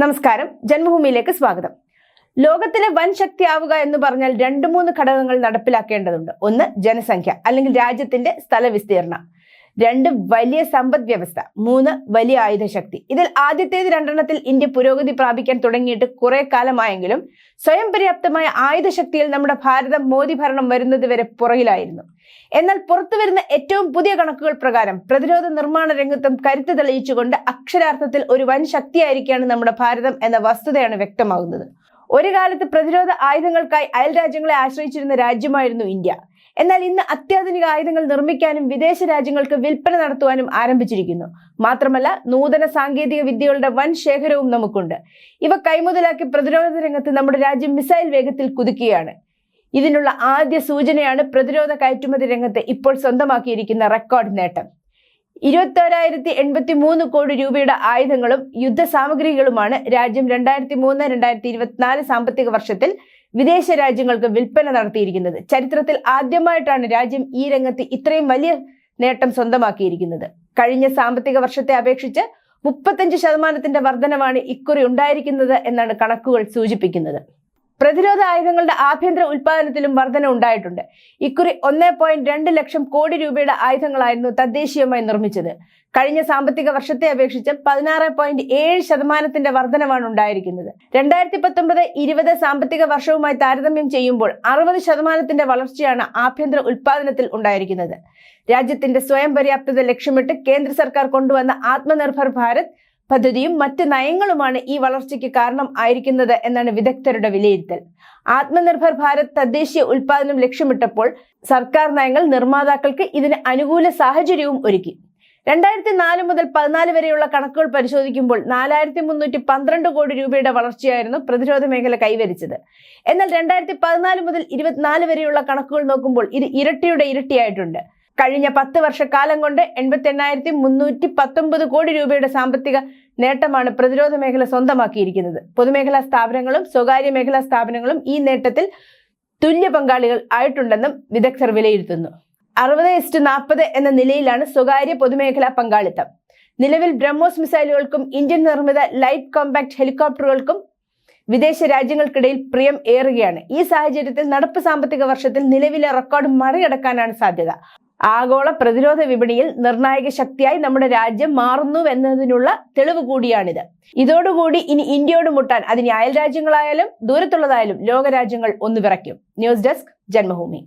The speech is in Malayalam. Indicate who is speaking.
Speaker 1: നമസ്കാരം. ജന്മഭൂമിയിലേക്ക് സ്വാഗതം. ലോകത്തിലെ വൻ ശക്തിയാവുക എന്ന് പറഞ്ഞാൽ രണ്ട് മൂന്ന് ഘടകങ്ങൾ നടപ്പിലാക്കേണ്ടതുണ്ട്. ഒന്ന് ജനസംഖ്യ അല്ലെങ്കിൽ രാജ്യത്തിന്റെ സ്ഥലവിസ്തീർണം രണ്ട് വലിയ സമ്പദ് വ്യവസ്ഥ മൂന്ന് വലിയ ആയുധശക്തി. ഇതിൽ ആദ്യത്തേത് രണ്ടെണ്ണത്തിൽ ഇന്ത്യ പുരോഗതി പ്രാപിക്കാൻ തുടങ്ങിയിട്ട് കുറെ കാലമായെങ്കിലും സ്വയം പര്യാപ്തമായ ആയുധശക്തിയിൽ നമ്മുടെ ഭാരതം മോദി ഭരണം വരുന്നത് വരെ പുറകിലായിരുന്നു. എന്നാൽ പുറത്തു വരുന്ന ഏറ്റവും പുതിയ കണക്കുകൾ പ്രകാരം പ്രതിരോധ നിർമ്മാണ രംഗത്തും കരുത്ത് തെളിയിച്ചുകൊണ്ട് അക്ഷരാർത്ഥത്തിൽ ഒരു വൻ ശക്തിയായിരിക്കുകയാണ് നമ്മുടെ ഭാരതം എന്ന വസ്തുതയാണ് വ്യക്തമാകുന്നത്. ഒരു കാലത്ത് പ്രതിരോധ ആയുധങ്ങൾക്കായി അയൽ രാജ്യങ്ങളെ ആശ്രയിച്ചിരുന്ന രാജ്യമായിരുന്നു ഇന്ത്യ. എന്നാൽ ഇന്ന് അത്യാധുനിക ആയുധങ്ങൾ നിർമ്മിക്കാനും വിദേശ രാജ്യങ്ങൾക്ക് വിൽപ്പന നടത്തുവാനും ആരംഭിച്ചിരിക്കുന്നു. മാത്രമല്ല നൂതന സാങ്കേതിക വിദ്യകളുടെ വൻ ശേഖരവും നമുക്കുണ്ട്. ഇവ കൈമുതലാക്കി പ്രതിരോധ രംഗത്ത് നമ്മുടെ രാജ്യം മിസൈൽ വേഗത്തിൽ കുതിക്കുകയാണ്. ഇതിനുള്ള ആദ്യ സൂചനയാണ് പ്രതിരോധ കയറ്റുമതി രംഗത്ത് ഇപ്പോൾ സ്വന്തമാക്കിയിരിക്കുന്ന റെക്കോർഡ് നേട്ടം. ഇരുപത്തോരായിരത്തി എൺപത്തി മൂന്ന് കോടി രൂപയുടെ ആയുധങ്ങളും യുദ്ധസാമഗ്രികളുമാണ് രാജ്യം രണ്ടായിരത്തി മൂന്ന് രണ്ടായിരത്തി ഇരുപത്തിനാല് സാമ്പത്തിക വർഷത്തിൽ വിദേശ രാജ്യങ്ങൾക്ക് വിൽപ്പന നടത്തിയിരിക്കുന്നത്. ചരിത്രത്തിൽ ആദ്യമായിട്ടാണ് രാജ്യം ഈ രംഗത്ത് ഇത്രയും വലിയ നേട്ടം സ്വന്തമാക്കിയിരിക്കുന്നത്. കഴിഞ്ഞ സാമ്പത്തിക വർഷത്തെ അപേക്ഷിച്ച് മുപ്പത്തഞ്ച് ശതമാനത്തിന്റെ വർധനമാണ് ഇക്കുറി ഉണ്ടായിരിക്കുന്നത് എന്നാണ് കണക്കുകൾ സൂചിപ്പിക്കുന്നത്. പ്രതിരോധ ആയുധങ്ങളുടെ ആഭ്യന്തര ഉൽപാദനത്തിലും വർധന ഉണ്ടായിട്ടുണ്ട്. ഇക്കുറി ഒന്നേ പോയിന്റ് രണ്ട് ലക്ഷം കോടി രൂപയുടെ ആയുധങ്ങളായിരുന്നു തദ്ദേശീയമായി നിർമ്മിച്ചത്. കഴിഞ്ഞ സാമ്പത്തിക വർഷത്തെ അപേക്ഷിച്ച് പതിനാറ് പോയിന്റ് ഏഴ് ശതമാനത്തിന്റെ വർധനമാണ് ഉണ്ടായിരിക്കുന്നത്. രണ്ടായിരത്തി പത്തൊമ്പത് ഇരുപത് സാമ്പത്തിക വർഷവുമായി താരതമ്യം ചെയ്യുമ്പോൾ അറുപത് ശതമാനത്തിന്റെ വളർച്ചയാണ് ആഭ്യന്തര ഉൽപാദനത്തിൽ ഉണ്ടായിരിക്കുന്നത്. രാജ്യത്തിന്റെ സ്വയം പര്യാപ്തത ലക്ഷ്യമിട്ട് കേന്ദ്ര സർക്കാർ കൊണ്ടുവന്ന ആത്മനിർഭർ ഭാരത് പദ്ധതിയും മറ്റ് നയങ്ങളുമാണ് ഈ വളർച്ചയ്ക്ക് കാരണം ആയിരിക്കുന്നത് എന്നാണ് വിദഗ്ധരുടെ വിലയിരുത്തൽ. ആത്മനിർഭർ ഭാരത് തദ്ദേശീയ ഉൽപാദനം ലക്ഷ്യമിട്ടപ്പോൾ സർക്കാർ നയങ്ങൾ നിർമ്മാതാക്കൾക്ക് ഇതിന് അനുകൂല സാഹചര്യവും ഒരുക്കി. രണ്ടായിരത്തി നാല് മുതൽ പതിനാല് വരെയുള്ള കണക്കുകൾ പരിശോധിക്കുമ്പോൾ നാലായിരത്തി മുന്നൂറ്റി പന്ത്രണ്ട് കോടി രൂപയുടെ വളർച്ചയായിരുന്നു പ്രതിരോധ മേഖല കൈവരിച്ചത്. എന്നാൽ രണ്ടായിരത്തി പതിനാല് മുതൽ ഇരുപത്തിനാല് വരെയുള്ള കണക്കുകൾ നോക്കുമ്പോൾ ഇത് ഇരട്ടിയുടെ ഇരട്ടിയായിട്ടുണ്ട്. കഴിഞ്ഞ പത്ത് വർഷക്കാലം കൊണ്ട് എൺപത്തി എണ്ണായിരത്തി മുന്നൂറ്റി പത്തൊമ്പത് കോടി രൂപയുടെ സാമ്പത്തിക നേട്ടമാണ് പ്രതിരോധ മേഖല സ്വന്തമാക്കിയിരിക്കുന്നത്. പൊതുമേഖലാ സ്ഥാപനങ്ങളും സ്വകാര്യ മേഖലാ സ്ഥാപനങ്ങളും ഈ നേട്ടത്തിൽ തുല്യ പങ്കാളികൾ ആയിട്ടുണ്ടെന്നും വിദഗ്ധർ വിലയിരുത്തുന്നു. അറുപത് എസ്റ്റ് നാൽപ്പത് എന്ന നിലയിലാണ് സ്വകാര്യ പൊതുമേഖലാ പങ്കാളിത്തം. നിലവിൽ ബ്രഹ്മോസ് മിസൈലുകൾക്കും ഇന്ത്യൻ നിർമ്മിത ലൈറ്റ് കോമ്പാക്ട് ഹെലികോപ്റ്ററുകൾക്കും വിദേശ രാജ്യങ്ങൾക്കിടയിൽ പ്രിയം ഏറുകയാണ്. ഈ സാഹചര്യത്തിൽ നടപ്പ് സാമ്പത്തിക വർഷത്തിൽ നിലവിലെ റെക്കോർഡ് മറികടക്കാനാണ് സാധ്യത. ആഗോള പ്രതിരോധ വിപണിയിൽ നിർണായക ശക്തിയായി നമ്മുടെ രാജ്യം മാറുന്നുവെന്നതിനുള്ള തെളിവ് കൂടിയാണിത്. ഇതോടുകൂടി ഇനി ഇന്ത്യയോട് മുട്ടാൻ അതിന് അയൽ രാജ്യങ്ങളായാലും ദൂരത്തുള്ളതായാലും ലോകരാജ്യങ്ങൾ ഒന്ന് വിറയ്ക്കും. News desk Janmabhumi.